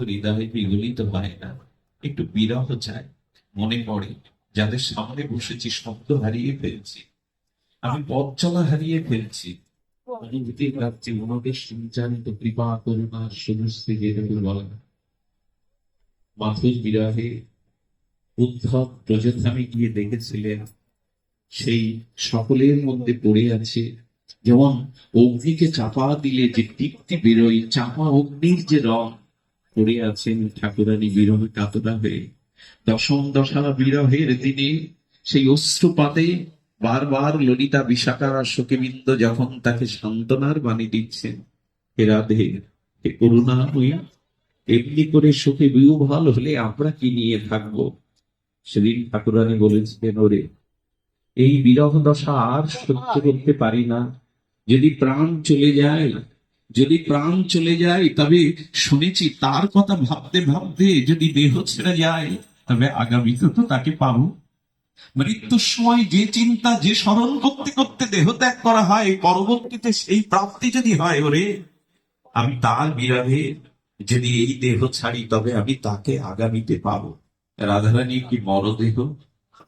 হৃদয়ে বিগলিত হয় না। একটু বিরহ চায় মনে পড়ে, যাদের সামনে বসেছি শব্দ হারিয়ে ফেলছি। আমি পথ চলা হারিয়ে ফেলছি। কৃপা করুণা বলা মাথুর বিরাহে উদ্ধব গিয়ে দেখেছিলেন, সেই সকলের মধ্যে পড়ে আছে, যেমন অগ্নিকে চাপা দিলে যে দীপ্তি বেরোয়, চাপা অগ্নির যে রং পড়ে আছেন ঠাকুরানী বিরহে কাতরা হয়ে দশম দশা বিরহের দিনে সেই অশ্রুপাতে বারবার ললিতা বিশাখার সখীবৃন্দ যখন তাকে সান্ত্বনার বাণী দিচ্ছেন, হে রাধে, হে করুণাময়ী এমনি করে সুখে বিহ্বল হলে আমরা কি নিয়ে থাকব? সেদিন ঠাকুরানী বলেছিলেন, ওরে, এই বিরহ দশা আর সহ্য করতে পারি না। যদি প্রাণ চলে যায় যদি প্রাণ চলে যায়, তবে শুনেছি তার কথা ভাবতে ভাবতে যদি দেহ ছেড়ে যায়, তবে আগামীতে তো তাকে পাবো। মৃত্যুর সময় যে চিন্তা, যে স্মরণ করতে করতে দেহ ত্যাগ করা হয়, পরবর্তীতে সেই প্রাপ্তি যদি হয় ওরে, আমি তার বিরাহে যদি এই দেহ ছাড়ি, তবে আমি তাকে আগামীতে পাবো। রাধারানী কি মরদেহ?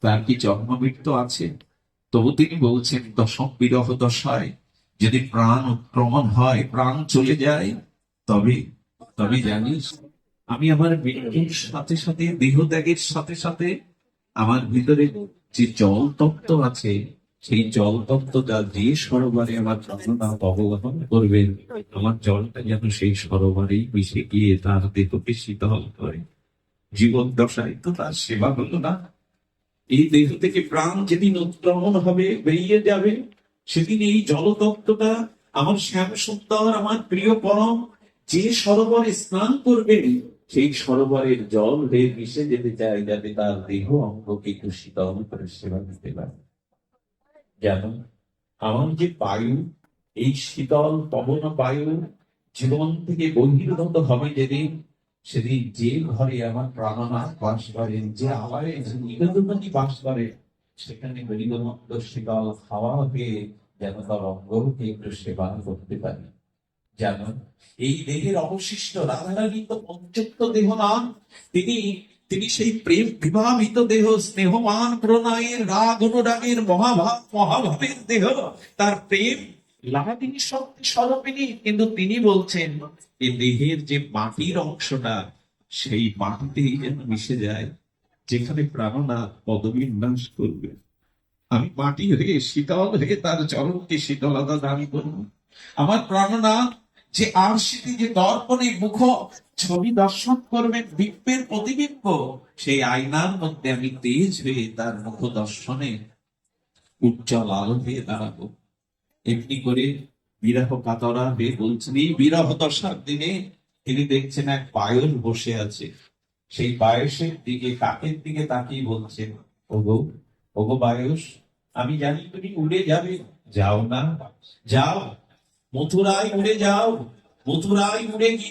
তার কি জন্ম মৃত্যু আছে? তবু তিনি বলছেন, দশম বিরহ দশায় যদি প্রাণ উৎক্রমণ হয়, প্রাণ চলে যায়, তবে তবে জানিস, আমি আমার মৃত্যুর সাথে সাথে দেহ ত্যাগের সাথে সাথে আমার ভিতরে যে জল তত্ত্ব আছে, সেই জল তত্ত্বটা যে সরোবরে আমার প্রাণনা অবগাহন করবেন আমার জলটা যেন সেই সরোবরেই মিশে গিয়ে তার দেহ দেহকে শীতল করে জীবন দশায় তো তার সেবা হলো না। এই দেহ থেকে প্রাণ যেদিন উৎক্রমণ হবে, বেরিয়ে যাবে সেদিন এই জলতত্ত্বটা আমার শ্যাম সুন্দর আমার প্রিয় পরম, যে সরোবরে স্নান করবে, সেই সরোবরের জল হয়ে মিশে যেতে চায়, যাতে তার দেহ অঙ্গকে শীতল করে সেবা দিতে পারে। যেন আমার যে বায়ু, এই শীতল পবন বায়ু জীবন থেকে বহির্গত হবে যেদিন, সেদিন যে ঘরে আমার প্রাণনাথ বাস করেন, যে যে নিবেদনী বাস করে সেখানে বেরিগমন্দ শীতল খাওয়া হয়ে যেন তার অঙ্গকে একটু সেবা করতে পারি। যেন এই দেহের অবশিষ্ট রাধারানী তো পঞ্চত্ব দেহ নাম তিনি তিনি সেই প্রেম বিভাবিত দেহ স্নেহমান প্রণয়ের রাগ অনুরাগের মহাভাব, মহাভাবের দেহ, তার প্রেম লাহাদিনী শক্তি স্বরূপিনী কিন্তু তিনি বলছেন এই দেহের যে মাটির অংশটা, সেই মাটিতেই যেন মিশে যায় যেখানে প্রাণনাথ পদবিন্যাস করবে। আমি মাটি হয়ে, শীতল হয়ে, তার চরণকে শীতলতা দান করব। আমার প্রাণনাথ যে আর যে দর্পণে মুখ, ছবি দর্শন করবেন বিম্বের প্রতিবিম্ব, সেই আয়নার মধ্যে আমি তেজ হয়ে তার মুখ দর্শনে উজ্জ্বল আলো হয়ে দাঁড়াবো। এমনি করে বিরাহ কাতরা হয়ে বলছেন, এই বিরহ দশার দিনে তিনি দেখছেন এক পায়স বসে আছে। সেই বায়সের দিকে, কাকের দিকে তাকিয়ে বলছেন ওগো ওগো বায়স আমি জানি তুমি উড়ে যাবে। যাও না, যাও, মথুরায় উড়ে যাও, মথুরায় উড়ে গিয়ে